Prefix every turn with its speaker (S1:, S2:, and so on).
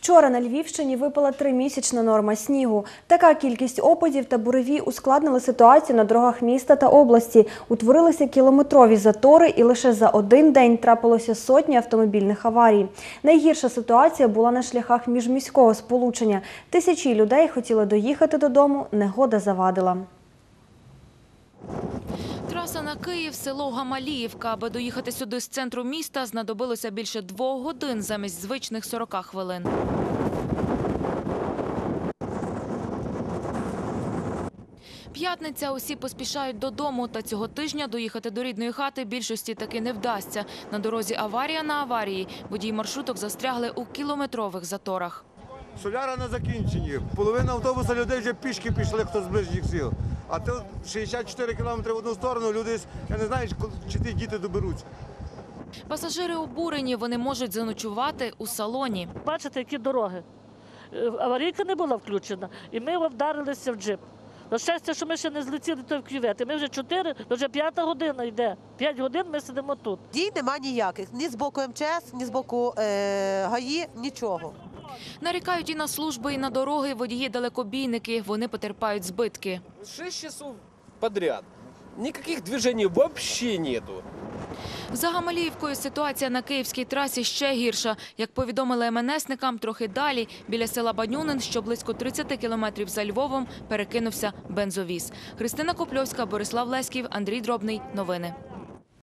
S1: Вчора на Львівщині випала тримісячна норма снігу. Така кількість опадів та буревій ускладнили ситуацію на дорогах міста та області. Утворилися кілометрові затори, і лише за один день трапилося сотні автомобільних аварій. Найгірша ситуація була на шляхах міжміського сполучення. Тисячі людей хотіли доїхати додому, негода завадила.
S2: Траса на Київ, село Гамаліївка. Аби доїхати сюди з центру міста, знадобилося більше двох годин замість звичних 40 хвилин. П'ятниця, усі поспішають додому, та цього тижня доїхати до рідної хати більшості таки не вдасться. На дорозі аварія на аварії. Водії маршруток застрягли у кілометрових заторах.
S3: Соляра на закінченні. Половина автобуса людей вже пішки пішли, хто з ближніх сіл. А тут 64 кілометри в одну сторону, люди, я не знаю, коли- чи ті діти доберуться.
S2: Пасажири обурені, вони можуть заночувати у салоні.
S4: Бачите, які дороги. Е, Аварійка не була включена, і ми вдарилися в джип. На щастя, що ми ще не злетіли той в кювет. І Ми вже чотири, вже п'ята година йде. П'ять годин ми сидимо тут.
S5: Дій нема ніяких. Ні з боку МЧС, ні з боку е, ГАІ, нічого.
S2: Нарікають і на служби, і на дороги водії-далекобійники. Вони потерпають збитки.
S6: Шесть часов подряд. Никаких движений вообще нету.
S2: За Гамаліївкою ситуація на київській трасі ще гірша. Як повідомили МНСникам, трохи далі, біля села Банюнин, що близько 30 кілометрів за Львовом, перекинувся бензовіз. Христина Копльовська, Борислав Леськів, Андрій Дробний. Новини.